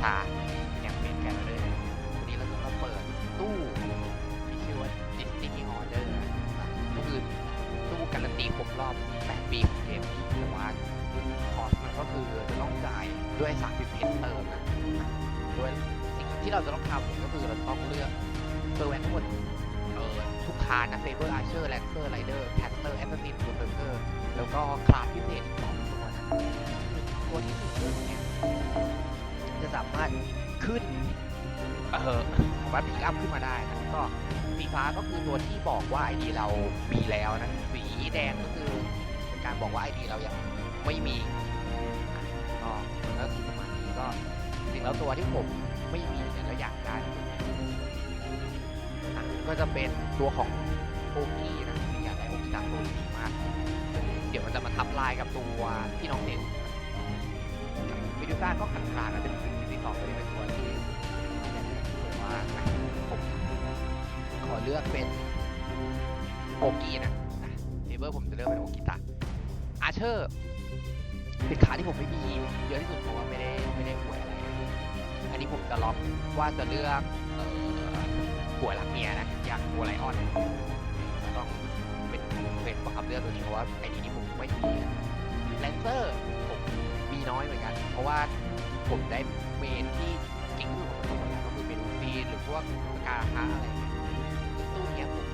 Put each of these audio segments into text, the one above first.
ชาอย่างเป็นแกนเลยวันนี้เราจะมาเปิดตู้ที่ชื่อว่า Disney Order นะครับก็คือตู้การันตีครบรอบ8ปีของเกมนี้แต่ว่าคอสมันก็คือจะต้องจ่ายด้วย30เพนเติมนะด้วยสิ่งที่เราจะต้องทำก็คือเราต้องเลือกเซอร์แวนทั้งหมดเออทุกคานนะเซเบอร์อาร์เชอร์แลนเซอร์ไรเดอร์แคสเตอร์แอสซัสซินบูเบอร์เกอร์แล้วก็คลาสพิเศษอีกสองตัวนะตัวที่หนึ่งเรื่องเนี่ย จะสามารถขึ้นเออสามารถพิกอัพขึ้นมาได้นะก็สีฟ้าก็คือตัวที่บอกว่า ID เรามีแล้วนะสีแดงก็คือเป็นการบอกว่า ID เรายังไม่มีอะก็ก็คือประมาณนี้ก็จริงๆแล้วตัวที่ผมไม่มีเนี่ยแล้วอยากได้อะก็จะเป็นตัวของโอกี้นะอยากได้โอกี้จากตัวนี้มากซึ่งเดี๋ยวมันจะมาทับลายกับตัวที่น้องเซลมิดูซ่าก็กลางๆนะเป็นสิ่งที่ส องเลยเป็นตัวที่ผมว่านะผมขอเลือกเป็นโอกีนะเทเบอร์ผมจะเลือกเป็นโอกิตะอาเชอร์เป็นขาที่ผมไม่มีเยอะที่สุดเพราะว่าไม่ได้ไม่ได้หวยอะไร อันนี้ผมจะล็อกว่าจะเลือกเอ่อหัวหลักเมียนะอย่างหัวไลออนต้องเป็นเป็นบังคับเลือกตัวนี้เพราะว่าไอ้นี้ผมไม่มีแลนเซอร์ผมมีน้อยเหมือนกัน เพราะว่าผมได้ เมนที่เก่งที่สุดของผมแล้วก็คือเมนูฟีนหรือพวกกาคาอะไรเงี้ยตู้เนี้ยผม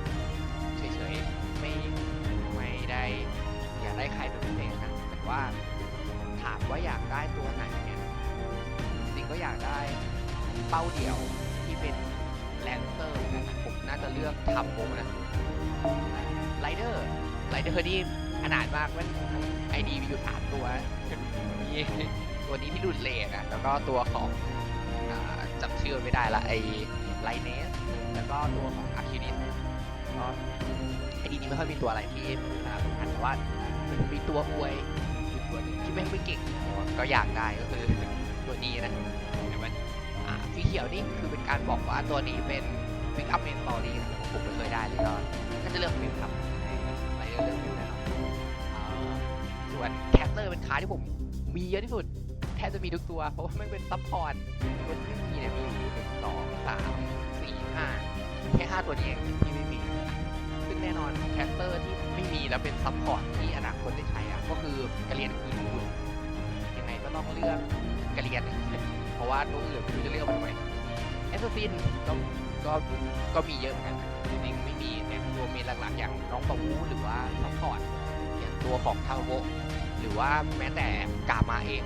เฉยๆไม่ไม่ได้อยากได้ใครเป็นพิเศษนะแต่ว่าถามว่าอยากได้ตัวไหนเนี่ยจริงก็อยากได้เป้าเดี่ยวที่เป็นแลนเซอร์นนะผมน่าจะเลือกทำโมนะไรเดอร์ไรเดอร์นี่ขนาดมากมันไอดีมีอยู่สามตัวมี ตัวนี้ที่รุนเลนะแล้วก็ตัวของอจำชื่อไม่ได้ละไอไลเนสแล้วก็ตัวของอาคิริสก็ไอดีนี้ไม่ค่อยมีตัวอะไรที่สำคัญแต่ว่ามันมีตัวอวยอยู่ตัวหนึงที่ไม่ไม่เก่งก็อยากได้ก็คือตัวนี้นะแต่มันอ่าสีเขียวนี่คือเป็นการบอกว่าตัวนี้เป็นฟิกอัพเมนตอรี่นะผมไม่เคยได้เลยก็ก็จะเลือกฟิลครับไลเลือกฟิลแน่นอนส่วนแคสเตอร์เป็นคาที่ผมมีเยอะที่สุด แทบจะมีทุกตัว เพราะว่ามันเป็นซัพพอร์ตตัวที่ไม่มีเนี่ยมีอยู่หนึ่งสองสามสี่ห้าแค่ห้าตัวนี้เองที่ไม่มี ซึ่งแน่นอนแคสเตอร์ที่ไม่มีแล้วเป็นซัพพอร์ตที่อนาคตได้ใช้อะก็คือกระเรียนคืนคุณยังไงก็ต้องเลือกกระเรียน เพราะว่าตัวอื่นไม่รู้จะเลือกมันทำไมแอสซินก็ก็ก็มีเยอะเหมือนกันจริงๆไม่มีเนี่ยตัวเมนหลักๆ อย่างน้องปะวูหรือว่าซัพพอร์ตอย่างตัวของทาโวหรือว่าแม้แต่กามาเอง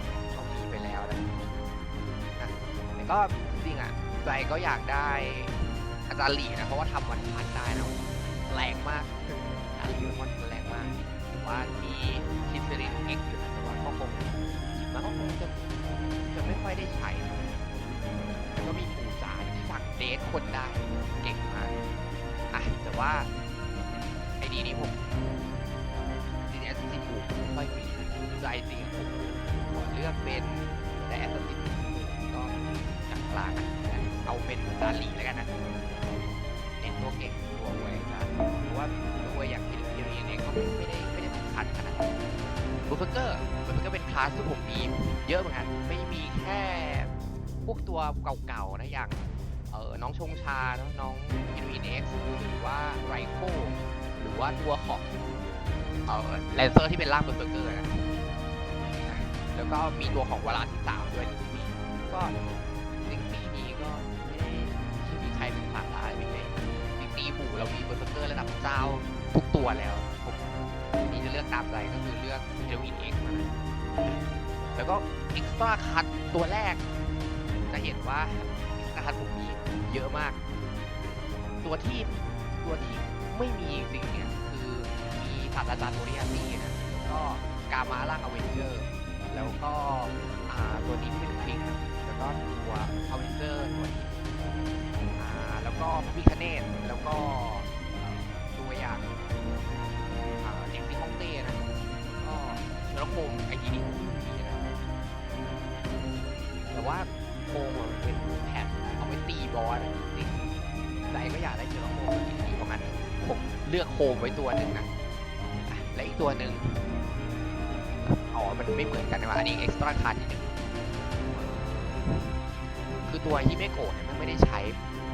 ก็จริงอะใจก็อยากได้อาจารย์หลีนะเพราะว่าทำวันพันได้นะแรงมากอาจารย์หลีมันแรงมากว่ามีคิดเซรินเอ็กซ์อยู่นะแต่ว่าก็คงมันก็คงจะจะไม่ค่อยได้ใช้นะแล้วก็มีปู่จ๋าที่สั่งเดทคนได้เก่งมากอะแต่ว่าไอดีนี้ผมทีเนี้ยจริงๆผมไม่ค่อยมีใจจริงผมขอเลือกเป็นแต่แอสซิสก็ กลางเอาเป็นดาลีแล้วกันนะเน้นตัวเก่งตัวไว้นะหรือว่าตัวอย่างที่ที่เรียนเองก็ไม่ไม่ได้ไม่ได้สำคัญขนาดนั้นบูเฟอร์เกอร์บูเฟอร์เกอร์เป็นคลาสที่ผมมีเยอะเหมือนกันไม่มีแค่พวกตัวเก่าๆนะอย่างเออน้องชงชาเนอะน้องเอ็นวีเอ็กซ์หรือว่าไรโคหรือว่าตัวของเอ่อแลนเซอร์ที่เป็นร่างบอร์เซอร์เกอร์นะแล้วก็มีตัวของเวลาที่สามด้วยที่มีก็ เป็นผ่านร้ายไม่ใช่จริงปีหมู่เรามีเบอร์เซอร์เกอร์ระดับเจ้าทุกตัวแล้วผมนี่จะเลือกตามใจก็คือเลือกเฮโรอีนเอ็กมานะแล้วก็เอ็กซ์ตร้าคัตตัวแรก จะเห็นว่าเอ็กซ์ตร้าคัตผมมีเยอะมาก ตัวที่ตัวที่ไม่มีจริงเนี่ยคือมีศาสตราจารย์โมริยาตินะก็กามาล่างอเวนเจอร์แล้วก็ตัวนี้ที่เป็นคลิกแล้วก็ตัวอเวนเจอร์ตัว เลือกโฮมไว้ตัวหนึ่งนะและอีกตัวหนึ่งอ๋อ มันไม่เหมือนกันนะว่าอันนี้เอ็กซ์ตร้าคาร์ดที่หนึ่งตัวฮิเมโกะเนี่ยมันไม่ได้ใช้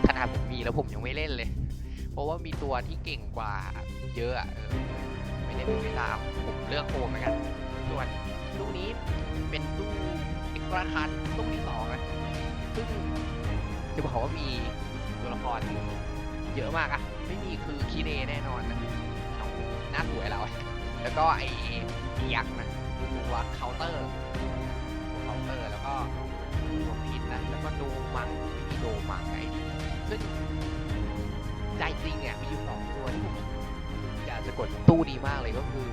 ขนาดผมมีแล้วผมยังไม่เล่นเลย เพราะว่ามีตัวที่เก่งกว่าเยอะเออไม่เล่นไม่ตามผมเลือกโอมเหมือนกันส่วนตู้นี้เป็นตู้เอ็กซ์ตร้าคันตู้ที่สองนะซึ่งจะบอกว่ามีตัวละครเยอะมากอะ ไม่มีคือคีเรแน่นอนนะน้องหน้าสวยเรา แล้วก็ไอ้ยักษ์นะตัวเคาน์เตอร์ตัวเคาน์เตอร์แล้วก็ตัวพินนะแล้วก็ดูมังมีโดมังไอ้นี่ซึ่งใจจริงเนี่ยมีอยู่สองตัวที่ผมอยากจะกดตู้ดีมากเลยก็คือ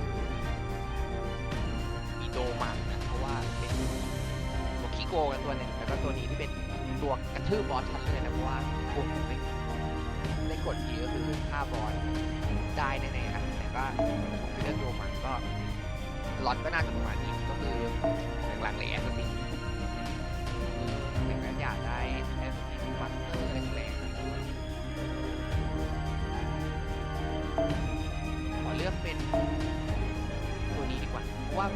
มีโดมันนะเพราะว่าเป็นตัวคิโกกันตัวหนึ่งแล้วก็ตัวนี้ที่เป็นตัวกระทืบบอสชั้นเลยนะเพราะว่าพวกผมไม่ กดทีก็คือฆ่าบอสได้แน่ๆนะแต่ก็ผมเลือกโดมันก็ล็อตก็น่าจะประมาณนี้ก็คือหลังๆเลยแอสซิสแต่ก็อยากได้แอสซิสบัตเตอร์แรงๆขอเลือกเป็นตัวนี้ดีกว่าเพราะว่า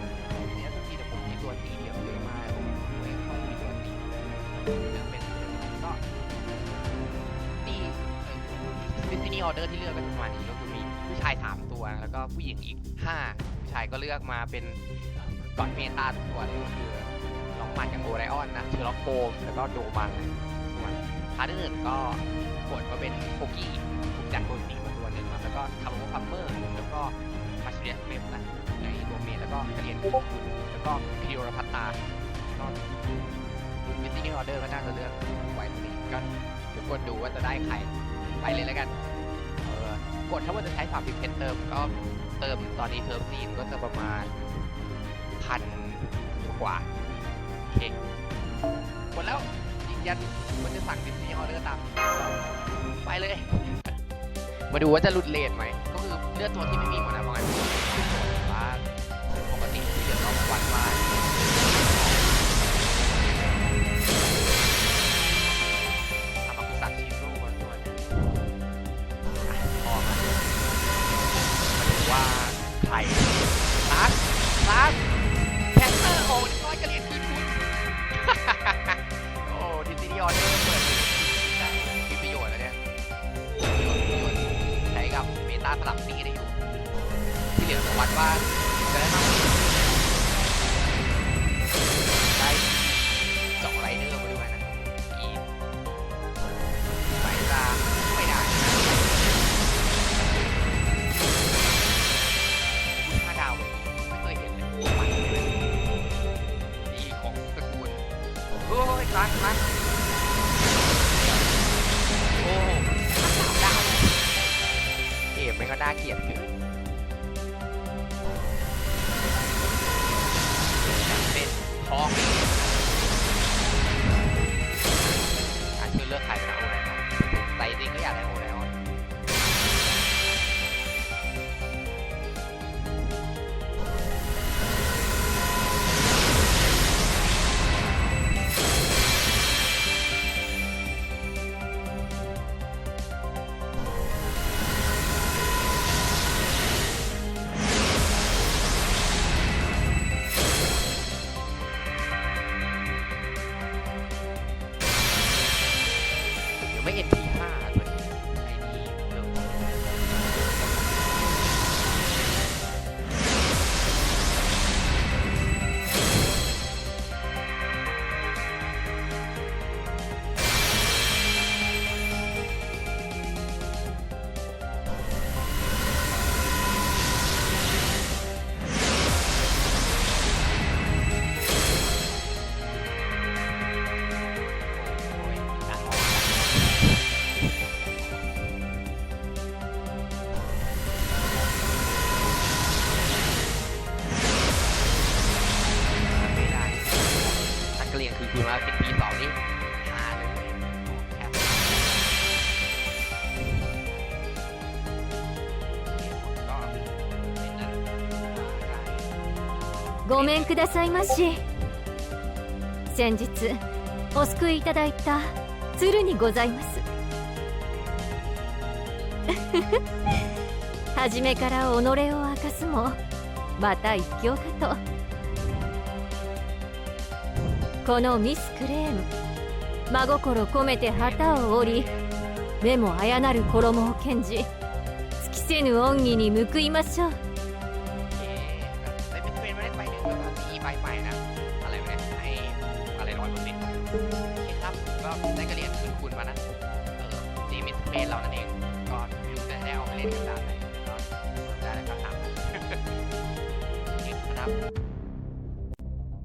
ออเดอร์ที่เลือกก็ประมาณนี้ก็คือมีผู้ชาย 3 ตัว แล้วก็ผู้หญิงอีก 5 ผู้ชายก็เลือกมาเป็นก่อนเมตาตัวเลยก็คือน้องมันกับโอไรออนนะเชอร์ล็อกโกมแล้วก็โดมันส่วนพาร์ทอื่นก็กดก็เป็นโปกี้ถูกจัดตัวสีมาตัวหนึ่งแล้วก็คาร์โบคัมเมอร์แล้วก็มาเชียเมมนะในตัวเมนแล้วก็กระเรียนขึ้นแล้วก็พิโอรพัตตาก็ดิสนีย์ออเดอร์ก็น่าจะเลือกไว้ตรงนี้ก็ทุกคนดูว่าจะได้ใครไปเลยแล้วกัน กดถ้าว่าจะใช้ 30เพนเติมก็เติมตอนนี้เทอมซีนก็จะประมาณพันกว่าโอเคหมดแล้วยืนยันว่าจะสั่งดิสนีย์ออเดอร์ตามไปเลย มาดูว่าจะหลุดเลทไหม ก็คือเลือกตัวที่ไม่มีหมดนะมองไง ลับสีได้อยู่ที่เหลือจะวัดว่าจะได้มากกว่า เรียนคือคุณมาเป็นปีสองนี่หาเลยแค่ก็เป็นนั้นได้ ごめんくださいまし先日お救いいただいた鶴にございます初めから己を明かすもまた一興かと このミス・クレーン真心込めて旗を折り目もあなる衣を献じ尽きせぬ恩義に報いましょう